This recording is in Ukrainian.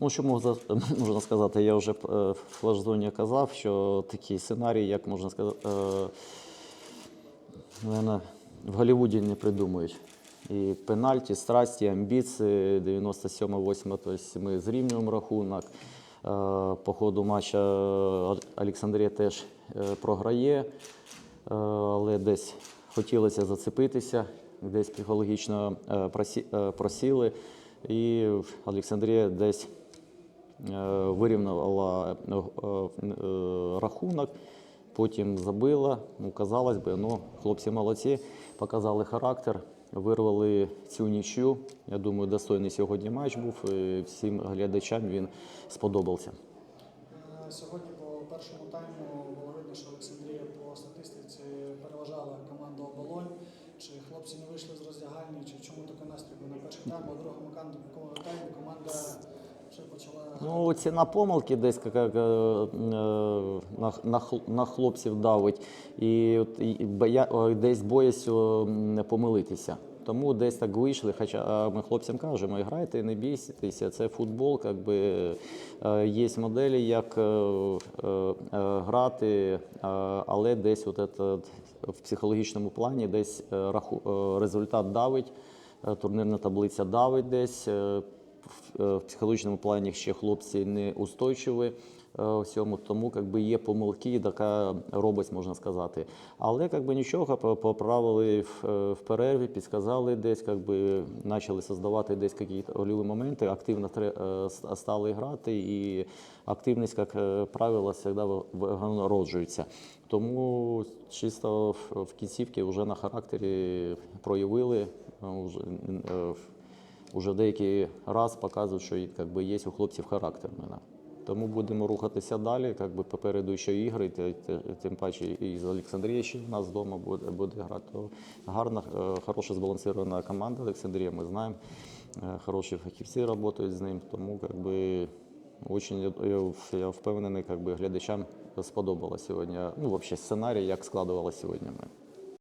Ну, що можна, сказати, я вже е, в флеш-зоні казав, що такий сценарій, як можна сказати, е, в Голлівуді не придумують. І пенальті, страсті, амбіції, 97-8, тобто ми зрівнюємо рахунок. Е, По ходу матча Олександрія теж е, програє, е, але десь хотілося зацепитися, десь психологічно е, просі- е, просіли. І Олександрія десь е, вирівнювала е, е, рахунок, потім забила. Ну, казалось би, ну, хлопці молодці, показали характер, вирвали цю нічю. Я думаю, достойний сьогодні матч був. І всім глядачам він сподобався. Е, Сьогодні по першому тайму було видно, що Олександрія по статистиці переважала команду оболонь. Чи хлопці не вийшли з роздягальні, чи чому такий настрій на перший тайм, а в другому кан- таймі команда вже почала Ну, ціна помилки десь е, на, на, на хлопців давить, і, і боя, десь боясь м, помилитися. Тому десь так вийшли. Хоча ми хлопцям кажемо, грайте, не бійтеся, це футбол, якби е, є моделі, як е, грати, але десь от этот, в психологічному плані десь результат давить, турнірна таблиця давить десь. Е, в психологічному плані ще хлопці не устойчиві е, всьому, тому якби є помилки, така робить, можна сказати. Але якби нічого, поправили в, е, в перерві, підсказали десь, якби почали создавати десь якісь гольові моменти, активно стали грати, і активність, як правило, завжди народжується. Тому чисто в- в кінцівці вже на характері проявили. е, Вже, деякий раз показують, що якби, є у хлопців характер. мене. Тому будемо рухатися далі. Якби попереду ще ігри, тим паче і з Олександрією ще в нас вдома буде, буде грати. То гарна, е, хороша збалансована команда Олександрія, ми знаємо. Е, Хороші фахівці працюють з ним. Тому якби, очень, я, я впевнений, якби, глядачам сподобалося сьогодні. Ну, взагалі, сценарій, як складувалося сьогодні. Ми.